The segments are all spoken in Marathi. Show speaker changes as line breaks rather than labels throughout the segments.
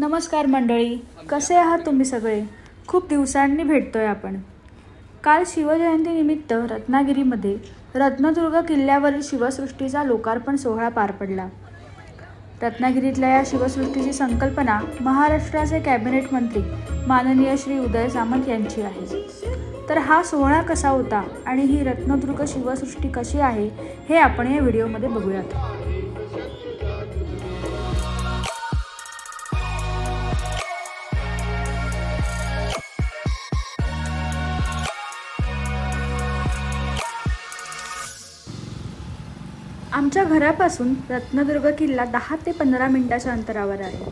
नमस्कार मंडळी कसे आहात तुम्ही सगळे? खूप दिवसांनी भेटतोय आपण. काल शिवजयंतीनिमित्त रत्नागिरीमध्ये रत्नदुर्ग किल्ल्यावरील शिवसृष्टीचा लोकार्पण सोहळा पार पडला. रत्नागिरीतल्या या शिवसृष्टीची संकल्पना महाराष्ट्राचे कॅबिनेट मंत्री माननीय श्री उदय सामंत यांची आहे. तर हा सोहळा कसा होता आणि ही रत्नदुर्ग शिवसृष्टी कशी आहे हे आपण या व्हिडिओमध्ये बघूयात. आमच्या घरापासून रत्नदुर्ग किल्ला दहा ते पंधरा मिनिटाच्या अंतरावर आहे.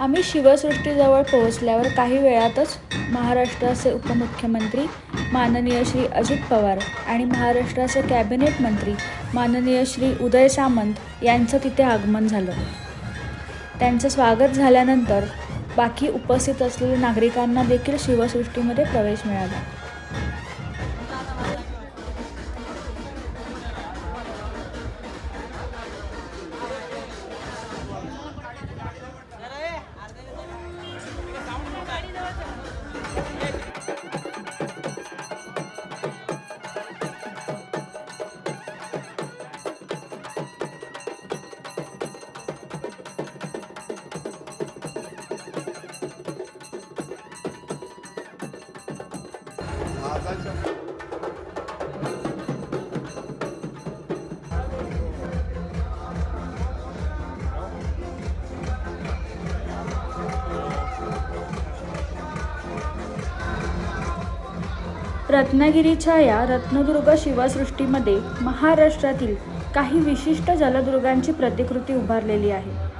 आम्ही शिवसृष्टीजवळ पोहोचल्यावर काही वेळातच महाराष्ट्राचे उपमुख्यमंत्री माननीय श्री अजित पवार आणि महाराष्ट्राचे कॅबिनेट मंत्री माननीय श्री उदय सामंत यांचं तिथे आगमन झालं. त्यांचं स्वागत झाल्यानंतर बाकी उपस्थित असलेल्या नागरिकांना देखील शिवसृष्टीमध्ये प्रवेश मिळाला. रत्नागिरीच्या या रत्नदुर्ग शिवसृष्टीमध्ये महाराष्ट्रातील काही विशिष्ट जलदुर्गांची प्रतिकृती उभारलेली आहे.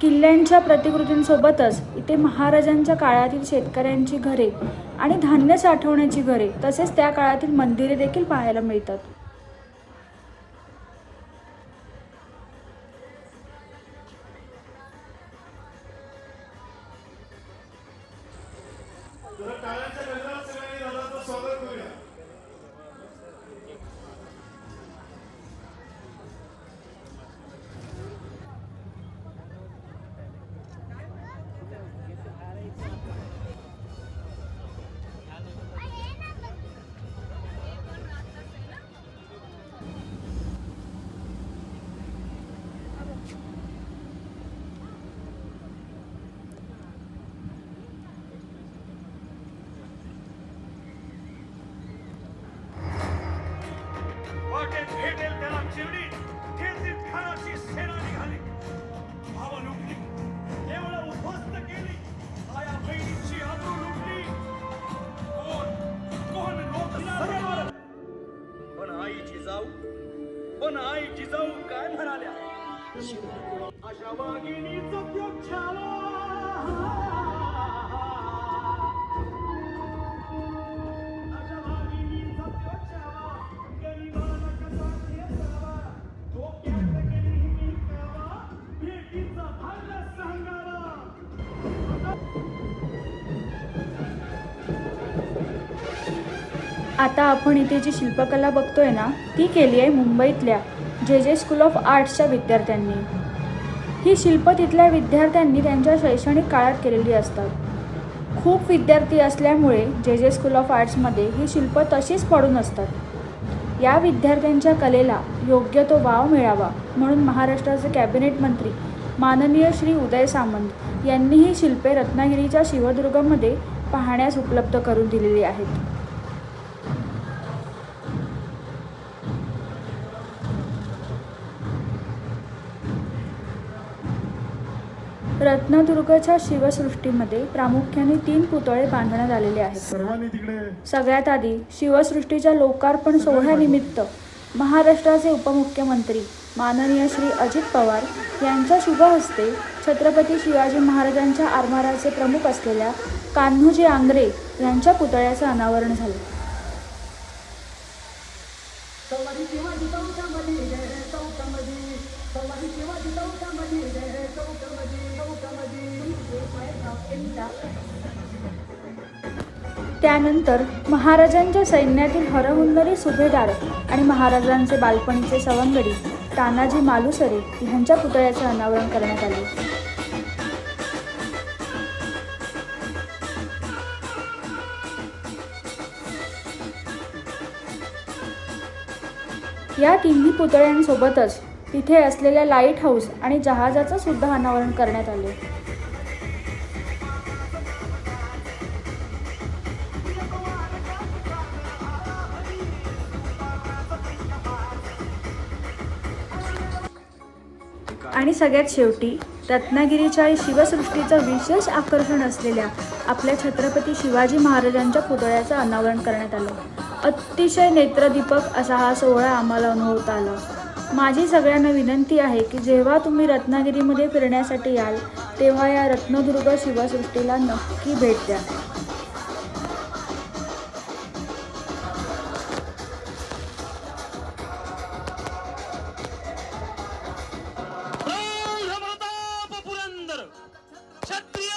किल्ल्यांच्या प्रतिकृतींसोबतच इथे महाराजांच्या काळातील शेतकऱ्यांची घरे आणि धान्य साठवण्याची घरे तसेच त्या काळातील मंदिरे देखील पाहायला मिळतात.
पण आई जिजाऊ काय म्हणाल्या? अशा वाघिणीचा त्यो
आता आपण इथे जी शिल्पकला बघतोय ना ती केली आहे मुंबईतल्या जे जे स्कूल ऑफ आर्ट्सच्या विद्यार्थ्यांनी. ही शिल्प तिथल्या विद्यार्थ्यांनी त्यांच्या शैक्षणिक काळात केलेली असतात. खूप विद्यार्थी असल्यामुळे जे जे स्कूल ऑफ आर्ट्समध्ये ही शिल्प तशीच पडून असतात. या विद्यार्थ्यांच्या कलेला योग्य तो वाव मिळावा म्हणून महाराष्ट्राचे कॅबिनेट मंत्री माननीय श्री उदय सामंत यांनी ही शिल्पे रत्नागिरीच्या शिवदुर्गमध्ये पाहण्यास उपलब्ध करून दिलेली आहेत. रत्नदुर्गच्या शिवसृष्टीमध्ये प्रामुख्याने तीन पुतळे बांधण्यात आलेले आहेत. सगळ्यात आधी शिवसृष्टीच्या लोकार्पण सोहळ्यानिमित्त महाराष्ट्राचे उपमुख्यमंत्री माननीय श्री अजित पवार यांच्या शुभ हस्ते छत्रपती शिवाजी महाराजांच्या आरमाराचे प्रमुख असलेल्या कान्होजी आंग्रे यांच्या पुतळ्याचं अनावरण झालं. त्यानंतर महाराजांच्या सैन्यातील हरहुन्नरी सुभेदार आणि महाराजांचे बालपणीचे सवंगडी तानाजी मालुसरे ह्यांच्या पुतळ्याचे अनावरण करण्यात आले. या तिन्ही पुतळ्यांसोबतच तिथे असलेल्या लाइट हाऊस आणि जहाजाचं सुद्धा अनावरण करण्यात आले. आणि सगळ्यात शेवटी रत्नागिरीच्या शिवसृष्टीचं विशेष आकर्षण असलेल्या आपल्या छत्रपती शिवाजी महाराजांच्या पुतळ्याचं अनावरण करण्यात आलं. अतिशय नेत्रदीपक असा हा सोहळा आम्हाला अनुभवता आला. माझी सगळ्यांना विनंती आहे की जेव्हा तुम्ही रत्नागिरीमध्ये फिरण्यासाठी याल तेव्हा या रत्नदुर्ग शिवसृष्टीला नक्की भेट द्या. एकंदर क्षत्रिय